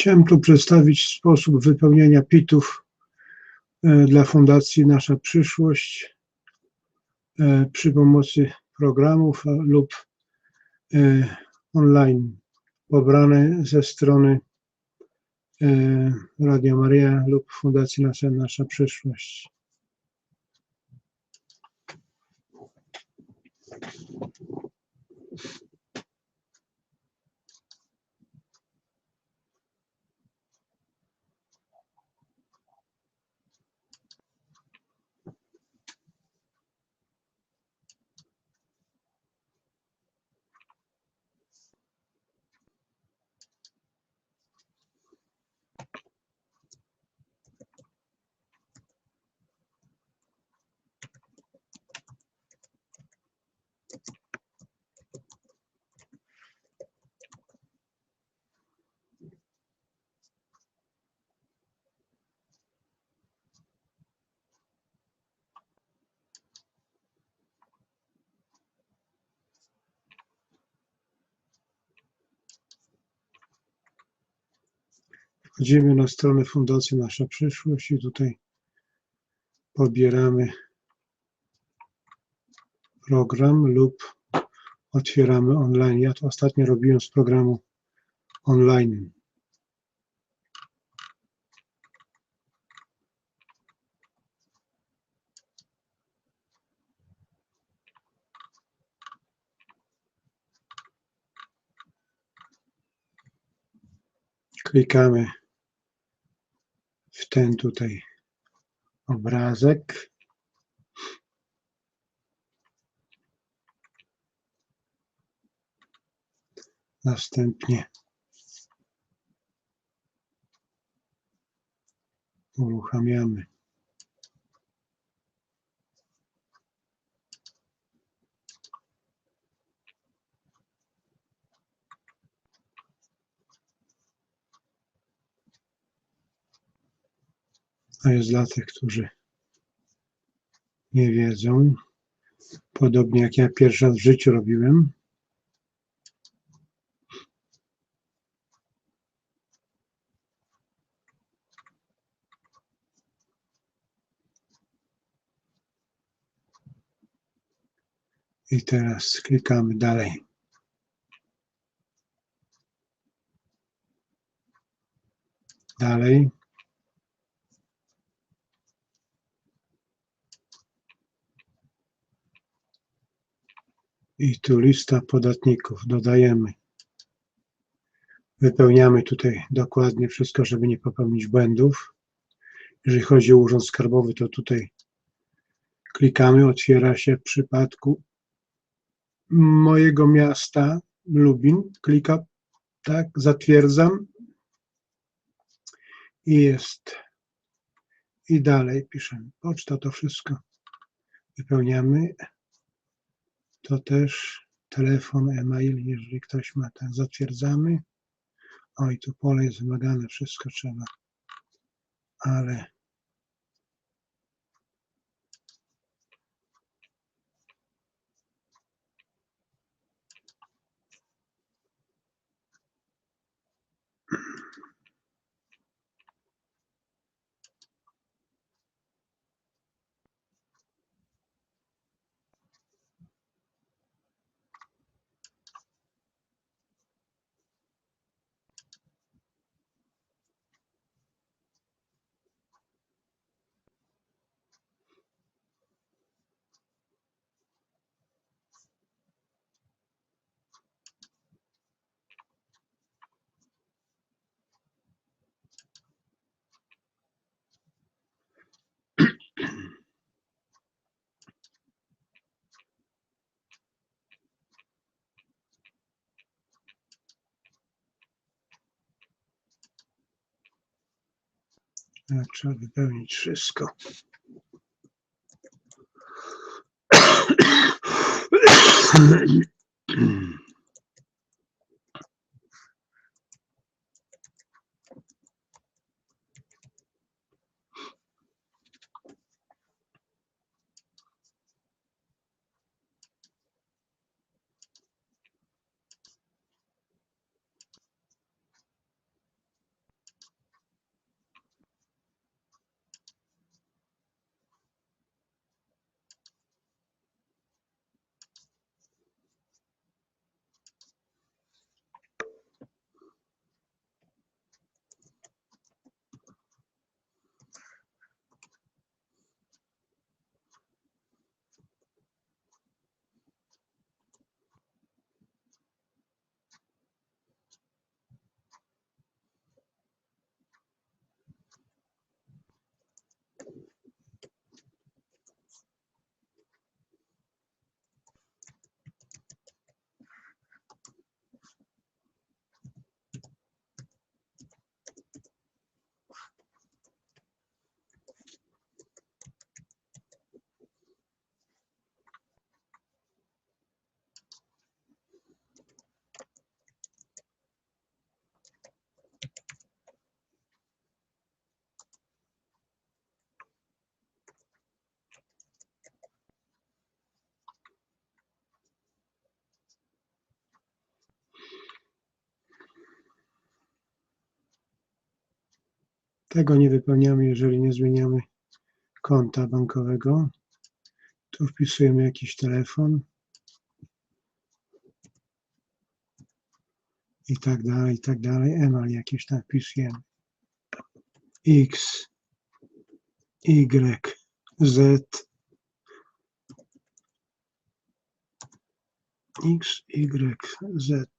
Chciałem tu przedstawić sposób wypełniania PIT-ów e, dla Fundacji Nasza Przyszłość e, przy pomocy programów lub e, online pobrane ze strony Radia Maria lub Fundacji Nasza, Nasza Przyszłość. Wchodzimy na stronę Fundacji Nasza Przyszłość i tutaj pobieramy program lub otwieramy online. Ja to ostatnio robiłem z programu online. Klikamy ten tutaj obrazek. Następnie uruchamiamy A jest dla tych, którzy nie wiedzą, podobnie jak ja pierwszy raz w życiu robiłem. I teraz klikamy dalej. Dalej. I tu lista podatników. Dodajemy. Wypełniamy tutaj dokładnie wszystko, żeby nie popełnić błędów. Jeżeli chodzi o Urząd Skarbowy, to tutaj klikamy, otwiera się w przypadku mojego miasta Lubin. Klikam, tak, zatwierdzam i jest. I dalej piszemy. Poczta to wszystko wypełniamy. To też telefon, e-mail, jeżeli ktoś ma, tak zatwierdzamy. Oj, tu pole jest wymagane, wszystko trzeba. Ale Trzeba wypełnić wszystko. Tego nie wypełniamy, jeżeli nie zmieniamy konta bankowego. Tu wpisujemy jakiś telefon. I tak dalej, i tak dalej. Emal jakieś tam wpisujemy. X, Y, Z, X, Y, Z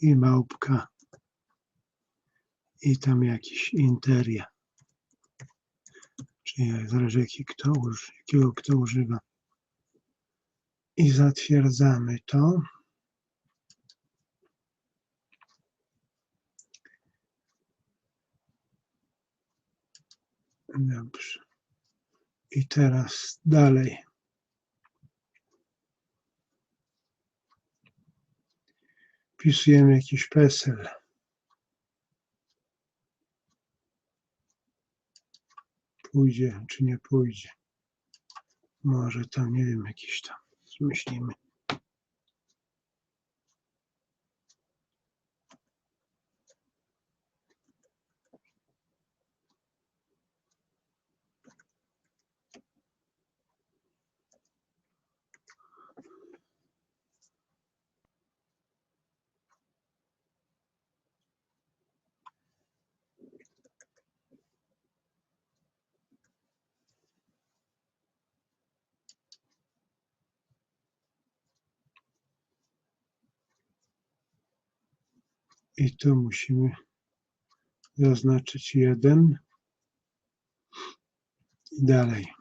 i małpka i tam jakiś interia. Czyli zależy jaki kto, jakiego kto używa. I zatwierdzamy to. Dobrze. I teraz dalej. Wpisujemy jakiś PESEL. Pójdzie czy nie pójdzie. Może tam, nie wiem, jakiś tam zmyślimy. I tu musimy zaznaczyć jeden. I dalej.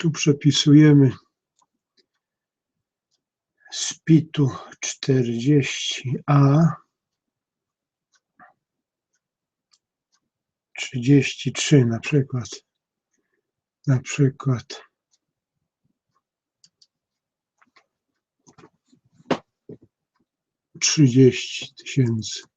Tu przepisujemy z PIT-u 40A 33 na przykład. Na przykład. Trzydzieści tysięcy.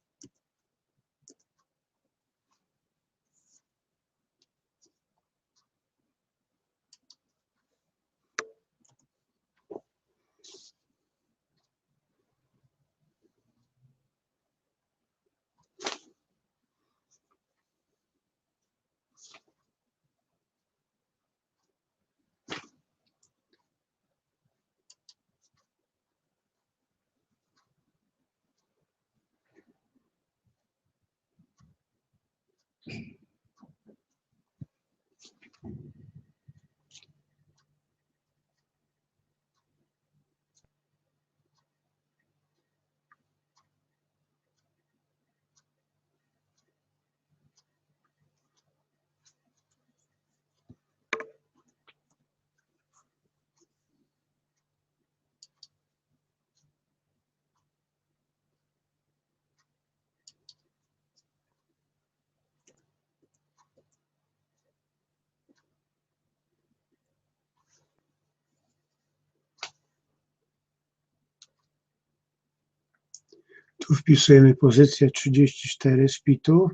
Tu wpisujemy pozycję 34 z PIT-u.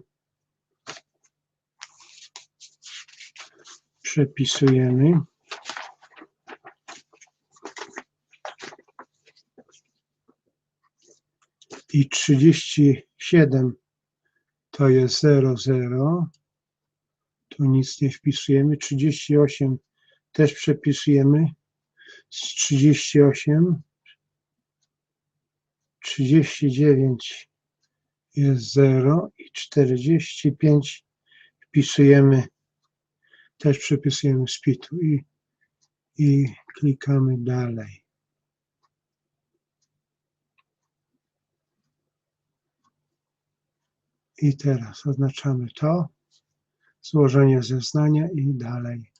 Przepisujemy. I 37 to jest 00. Tu nic nie wpisujemy. 38 też przepisujemy. Z 38 39 jest 0 i 45 wpisujemy, też przypisujemy z i, i klikamy dalej. I teraz oznaczamy to, złożenie zeznania i dalej.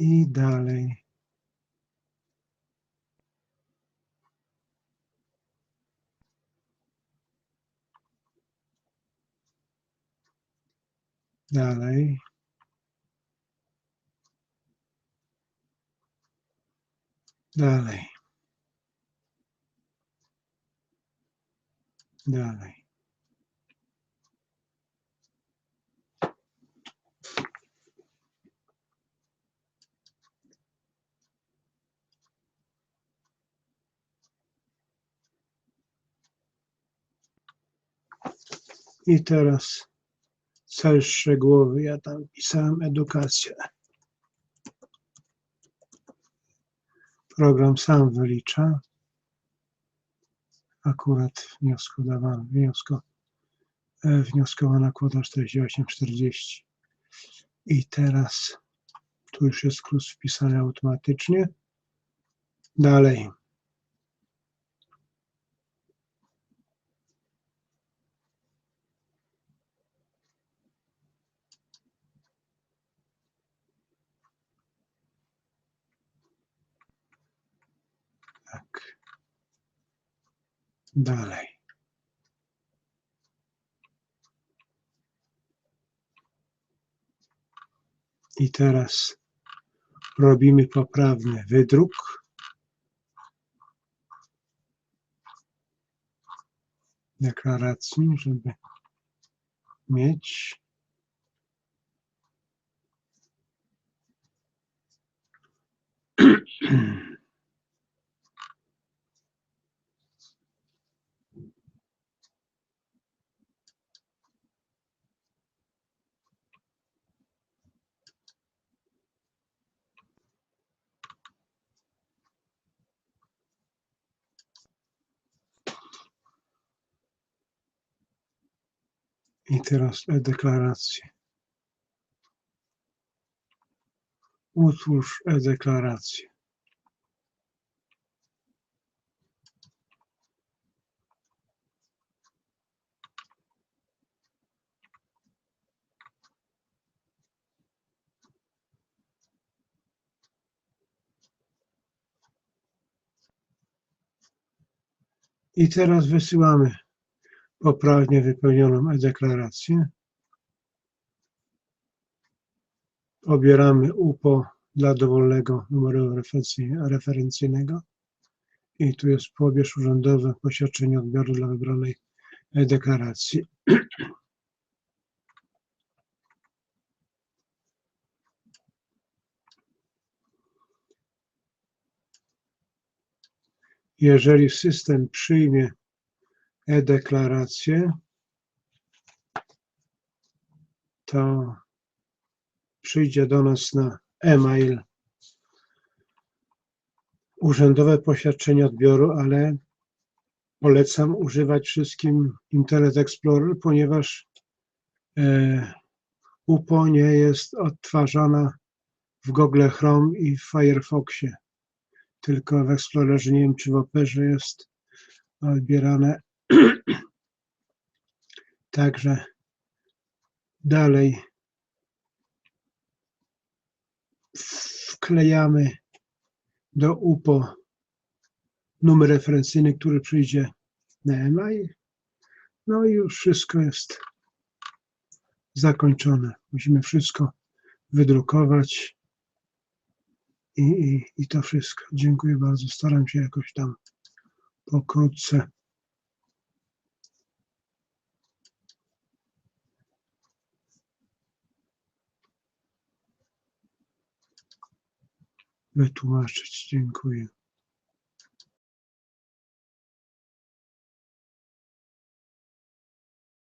I dalej. Dalej. Dalej. Dalej. I teraz cel szczegółowy. Ja tam pisałem edukację. Program sam wylicza. Akurat wnioskodawano, wniosko, e, wnioskowana kwota 48,40. I teraz tu już jest kurs wpisany automatycznie. Dalej. Dalej. I teraz robimy poprawny wydruk. Deklaracji, żeby mieć. I teraz e-deklarację. Utwórz e-deklarację. I teraz wysyłamy poprawnie wypełnioną e-deklarację. Pobieramy UPO dla dowolnego numeru referencyjnego. I tu jest pobierz urzędowe poświadczenie odbioru dla wybranej e-deklaracji. Jeżeli system przyjmie e-deklarację, to przyjdzie do nas na e-mail urzędowe poświadczenie odbioru, ale polecam używać wszystkim Internet Explorer, ponieważ e, UPO nie jest odtwarzana w Google Chrome i w Firefoxie, tylko w Explorerze, nie wiem czy w Operze jest odbierane. Także dalej wklejamy do UPO numer referencyjny, który przyjdzie na e-mail. No i już wszystko jest zakończone. Musimy wszystko wydrukować i, i, i to wszystko. Dziękuję bardzo. Staram się jakoś tam pokrótce wytłumaczyć. Dziękuję.